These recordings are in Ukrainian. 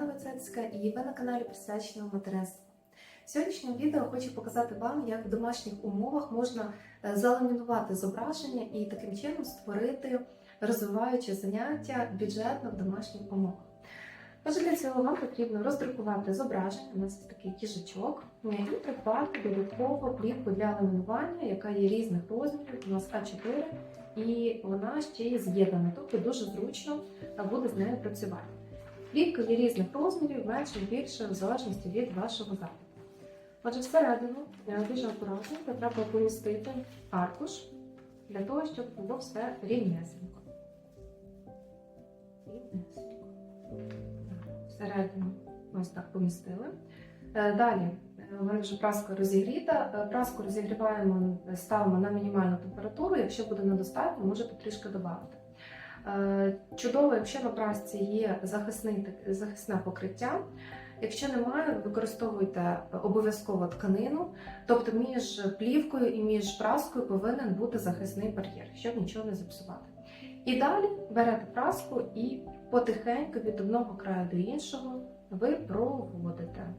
Новицецька і ви на каналі Присвяченого материнства. В сьогоднішньому відео хочу показати вам, як в домашніх умовах можна е, заламінувати зображення і таким чином створити розвиваюче заняття бюджетно в домашніх умовах. Отже, для цього вам потрібно роздрукувати зображення, у нас такий кіжачок, і придбати додатково плівку для ламінування, яка є різних розмірів, у нас А4, і вона ще є з'єднана, тобто дуже зручно буде з нею працювати. Плівка різних розмірів, менше, більше, в залежності від вашого запиту. Отже, всередину дуже акуратно треба помістити аркуш для того, щоб було все рівнесенько. Рівнесенько. Всередину ось так помістили. Е, Далі е, у мене вже праска розігріта. Е, Праску розігріваємо, ставимо на мінімальну температуру. Якщо буде недостатньо, можете трішки додати. Е, Чудово, якщо на прасці є захисний, захисне покриття. Якщо немає, використовуйте обов'язково тканину, тобто між плівкою і між праскою повинен бути захисний бар'єр, щоб нічого не зіпсувати. І далі берете праску і потихеньку від одного краю до іншого ви проводите.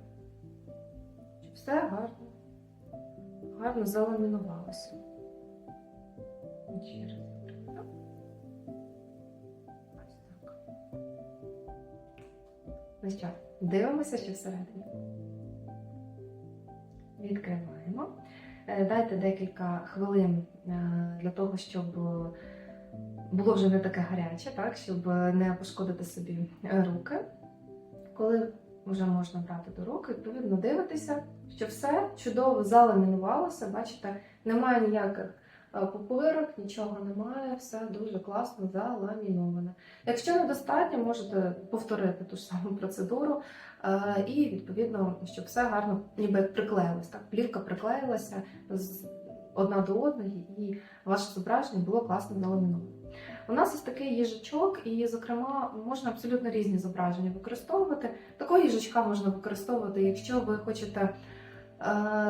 Все гарно, гарно заламінувалося. Ще Ну що, дивимося, що всередині. Відкриваємо. Е, Дайте декілька хвилин е, для того, щоб було вже не таке гаряче, так, щоб не пошкодити собі руки. Коли вже можна брати до рук, відповідно дивитися, що все чудово заламінувалося. Бачите, немає ніяких пупирок, нічого немає, все дуже класно заламіноване. Якщо недостатньо, можете повторити ту ж саму процедуру е, і відповідно, щоб все гарно ніби приклеїлось. Так, плівка приклеїлася з одна до одної, і ваше зображення було класно заламіноване. У нас ось такий їжачок, і, зокрема, можна абсолютно різні зображення використовувати. Такого їжачка можна використовувати, якщо ви хочете е,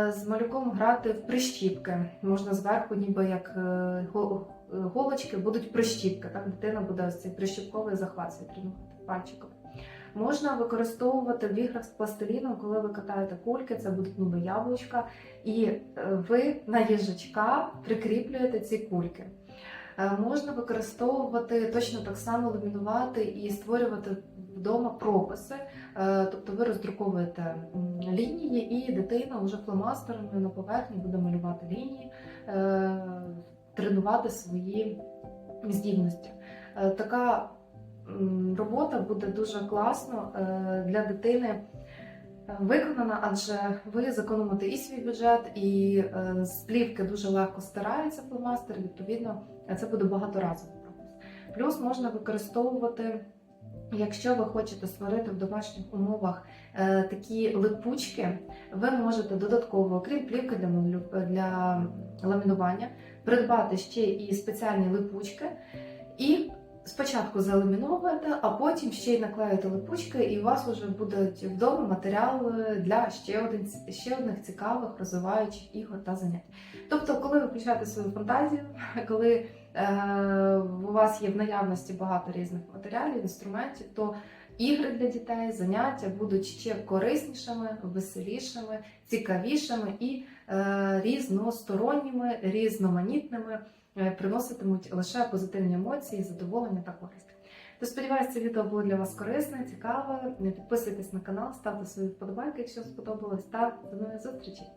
з малюком грати в прищіпки. Можна зверху, ніби як е, е, голочки, будуть прищіпки. Так, дитина буде ось цей прищіпковий захват тренувати пальчиком. Можна використовувати в іграх з пластиліном, коли ви катаєте кульки, це будуть ніби яблучка, і е, ви на їжачка прикріплюєте ці кульки. Е, Можна використовувати точно так само ламінувати і створювати вдома прописи. Е, Тобто ви роздруковуєте лінії, і дитина вже фломастерами на поверхні буде малювати лінії, е, тренувати свої здібності. Така робота буде дуже класно для дитини. Е, Виконана, адже ви зекономите і свій бюджет, і е, з плівки дуже легко стирається фломастер, відповідно, це буде багаторазовий пропис. Плюс можна використовувати, якщо ви хочете створити в домашніх умовах е, такі липучки, ви можете додатково, окрім плівки для, для ламінування, придбати ще і спеціальні липучки. І спочатку заламіновуєте, а потім ще й наклеїте липучки, і у вас вже будуть вдома матеріали для ще, один, ще одних цікавих розвиваючих ігор та занять. Тобто, коли ви включаєте свою фантазію, коли е, у вас є в наявності багато різних матеріалів, інструментів, то ігри для дітей, заняття будуть ще кориснішими, веселішими, цікавішими і е, різносторонніми, різноманітними, приноситимуть лише позитивні емоції, задоволення та користь. То сподіваюся, це відео було для вас корисне, цікаве. Підписуйтесь на канал, ставте свої вподобайки, якщо сподобалось, та до нових зустрічей!